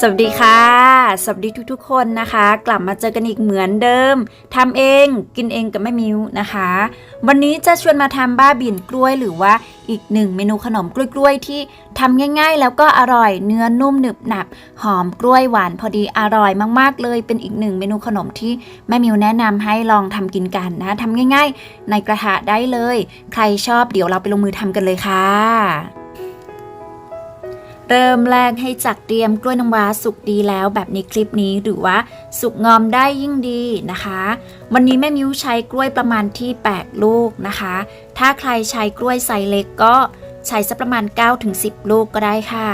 สวัสดีค่ะ สวัสดีทุกๆ คนนะคะ กลับมาเจอกันอีกเหมือนเดิมทำเองกินเองกับแม่มิวนะคะ วันนี้จะชวนมาทำบ้าบิ่นกล้วยหรือว่าอีกหนึ่งเมนูขนมกล้วยๆที่ทำง่ายๆ แล้วก็อร่อยเนื้อนุ่มหนึบหนับ หอมกล้วยหวานพอดีอร่อยมากๆเลย เป็นอีกหนึ่งเมนูขนมที่แม่มิวแนะนำให้ลองทำกินกันนะทำง่ายๆ ในกระทะได้เลย ใครชอบเดี๋ยวเราไปลงมือทำกันเลยค่ะ เริ่มแรกให้จักเตรียมกล้วยน้ำว้าสุกดีแล้วแบบในคลิปนี้หรือว่าสุกงอมได้ยิ่งดีนะคะ วันนี้แม่มิวใช้กล้วยประมาณที่ 8 ลูกนะคะ ถ้าใครใช้กล้วยไซส์เล็กก็ใช้สักประมาณ 9-10 ลูกก็ได้ค่ะ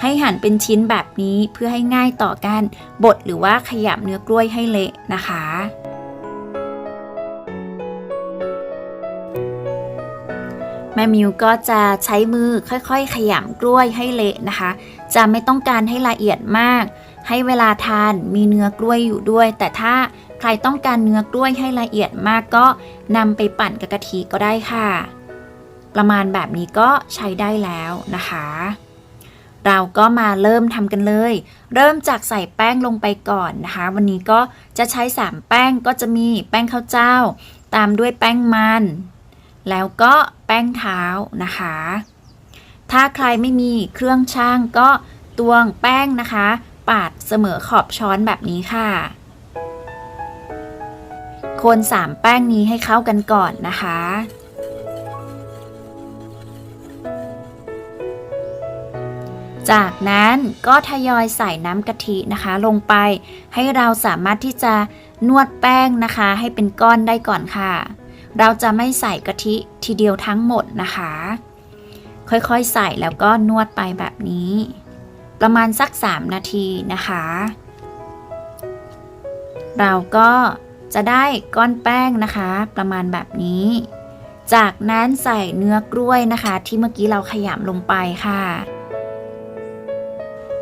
ให้หั่นเป็นชิ้นแบบนี้เพื่อให้ง่ายต่อการบดหรือว่าขยำเนื้อกล้วยให้เละนะคะ แม่มิวก็จะใช้มือค่อยๆ ขยำกล้วยให้เละนะคะ จะไม่ต้องการให้ละเอียดมาก ให้เวลาทานมีเนื้อกล้วยอยู่ด้วย แต่ถ้าใครต้องการเนื้อกล้วยให้ละเอียดมากก็นำไปปั่นกับกะทิก็ได้ค่ะ ประมาณแบบนี้ก็ใช้ได้แล้วนะคะ เราก็มาเริ่มทำกันเลย เริ่มจากใส่แป้งลงไปก่อนนะคะ วันนี้ก็จะใช้ 3 แป้งก็จะมีแป้งข้าวเจ้า ตามด้วยแป้งมัน แล้วก็แป้งเท้านะคะ ถ้าใครไม่มีเครื่องช่างก็ตวงแป้งนะคะ ปาดเสมอขอบช้อนแบบนี้ค่ะ คนสามแป้งนี้ให้เข้ากันก่อนนะคะจากนั้นก็ทยอยใส่น้ำกะทินะคะ ลงไปให้เราสามารถที่จะนวดแป้งนะคะ ให้เป็นก้อนได้ก่อนค่ะ เราจะไม่ใส่กะทิทีเดียวทั้งหมดนะคะ ค่อยๆใส่แล้วก็นวดไปแบบนี้ ประมาณสัก 3 นาทีนะคะ เราก็จะได้ก้อนแป้งนะคะ ประมาณแบบนี้ จากนั้นใส่เนื้อกล้วยนะคะ ที่เมื่อกี้เราขยำลงไปค่ะ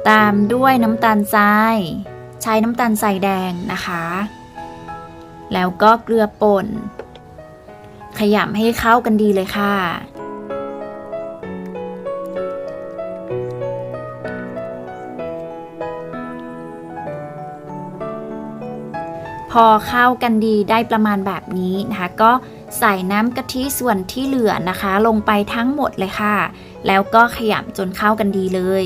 ตามด้วยน้ำตาลทรายใช้น้ำตาลทรายแดงนะคะ แล้วก็เกลือป่น ขยำให้เข้ากันดีเลยค่ะ พอเข้ากันดีได้ประมาณแบบนี้นะคะ ก็ใส่น้ำกะทิส่วนที่เหลือนะคะ ลงไปทั้งหมดเลยค่ะ แล้วก็ขยำจนเข้ากันดีเลย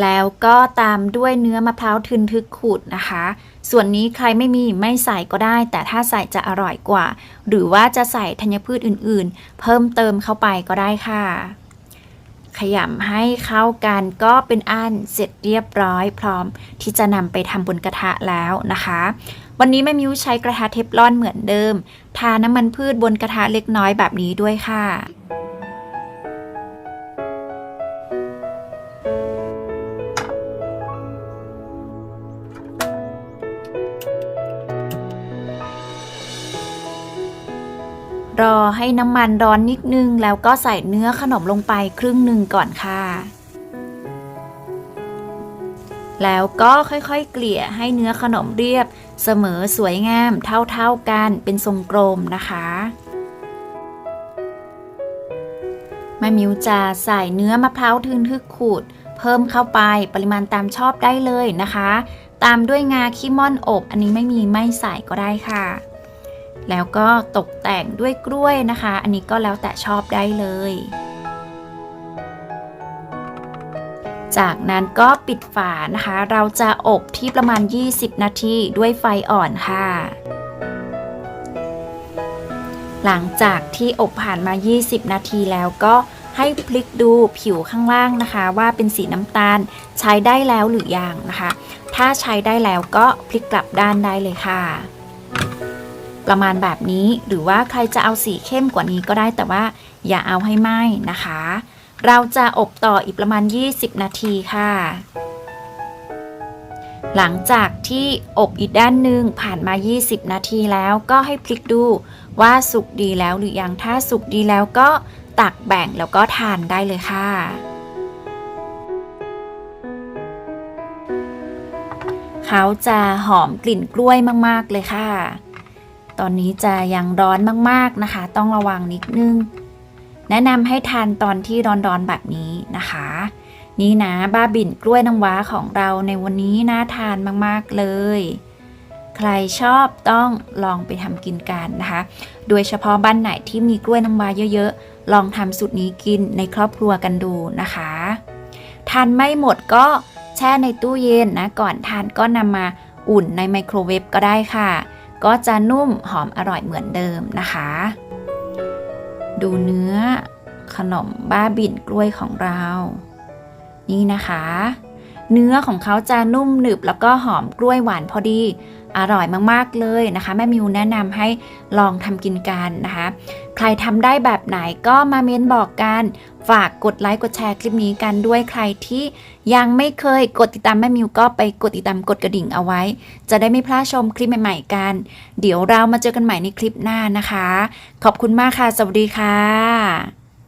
แล้วก็ตามด้วยเนื้อมะพร้าวทึนทึกขูดนะคะ ส่วนนี้ใครไม่มีไม่ใส่ก็ได้ แต่ถ้าใส่จะอร่อยกว่า หรือว่าจะใส่ธัญพืชอื่นๆ เพิ่มเติมเข้าไปก็ได้ค่ะ ขยำให้เข้ากันก็เป็นอันเสร็จเรียบร้อย พร้อมที่จะนำไปทำบนกระทะแล้วนะคะ วันนี้แม่มิวใช้กระทะเทฟลอนเหมือนเดิม ทาน้ำมันพืชบนกระทะเล็กน้อยแบบนี้ด้วยค่ะ รอให้น้ำมันร้อนนิดนึง แล้วก็ใส่เนื้อขนมลงไปครึ่งหนึ่งก่อนค่ะ แล้วก็ค่อยๆ เกลี่ยให้เนื้อขนมเรียบ เสมอสวยงามเท่าๆกันเป็นทรงกลมนะคะแม่มิวจะใส่เนื้อมะพร้าวทึนทึกขูด เพิ่มเข้าไปปริมาณตามชอบได้เลยนะคะ ตามด้วยงาขี้ม่อนอบ อันนี้ไม่มีไม่ใส่ก็ได้ค่ะ แล้วก็ตกแต่งด้วยกล้วยนะคะ อันนี้ก็แล้วแต่ชอบได้เลย จากนั้นก็ปิดฝานะคะ เราจะอบที่ประมาณ 20 นาทีด้วยไฟอ่อนค่ะ หลังจากที่อบผ่านมา 20 นาทีแล้วก็ให้พลิกดูผิวข้างล่างนะคะ ว่าเป็นสีน้ำตาลใช้ได้แล้วหรือยังนะคะ ถ้าใช้ได้แล้วก็พลิกกลับด้านได้เลยค่ะ ประมาณแบบนี้หรือว่าใครจะเอาสีเข้มกว่านี้ก็ได้แต่ว่าอย่าเอาให้ไหม้นะคะ เราจะอบต่ออีกประมาณ 20 นาทีค่ะ หลังจากที่อบอีกด้านหนึ่งผ่านมา 20 นาทีแล้วก็ให้พลิกดูว่าสุกดีแล้วหรือยังถ้าสุกดีแล้วก็ตักแบ่งแล้วก็ทานได้เลยค่ะ เขาจะหอมกลิ่นกล้วยมากๆเลยค่ะ ตอนนี้จะยังร้อนมากๆนะคะ ต้องระวังนิดนึง แนะนำให้ทานตอนที่ร้อนๆแบบนี้นะคะ นี่นะบ้าบินกล้วยน้ำว้าของเราในวันนี้น่าทานมากๆเลย ใครชอบต้องลองไปทำกินกันนะคะ โดยเฉพาะบ้านไหนที่มีกล้วยน้ำว้าเยอะๆ ลองทำสูตรนี้กินในครอบครัวกันดูนะคะ ทานไม่หมดก็ แช่ในตู้เย็นนะก่อนทานก็นำมาอุ่นในไมโครเวฟก็ได้ค่ะ ก็จะนุ่มหอมอร่อยเหมือนเดิมนะคะ ดูเนื้อขนมบ้าบิ่นกล้วยของเรา นี่นะคะ เนื้อของเขาจะนุ่มหนึบแล้วก็หอมกล้วยหวานพอดีอร่อยมากๆเลยนะคะ แม่มิวแนะนำให้ลองทำกินกันนะคะ ใครทำได้แบบไหนก็มาเม้นบอกกัน ฝากกดไลค์กดแชร์คลิปนี้กันด้วยใครที่ยังไม่เคยกดติดตามแม่มิวก็ไปกดติดตามกดกระดิ่งเอาไว้ จะได้ไม่พลาดชมคลิปใหม่ๆกัน เดี๋ยวเรามาเจอกันใหม่ในคลิปหน้านะคะ ขอบคุณมากค่ะ สวัสดีค่ะ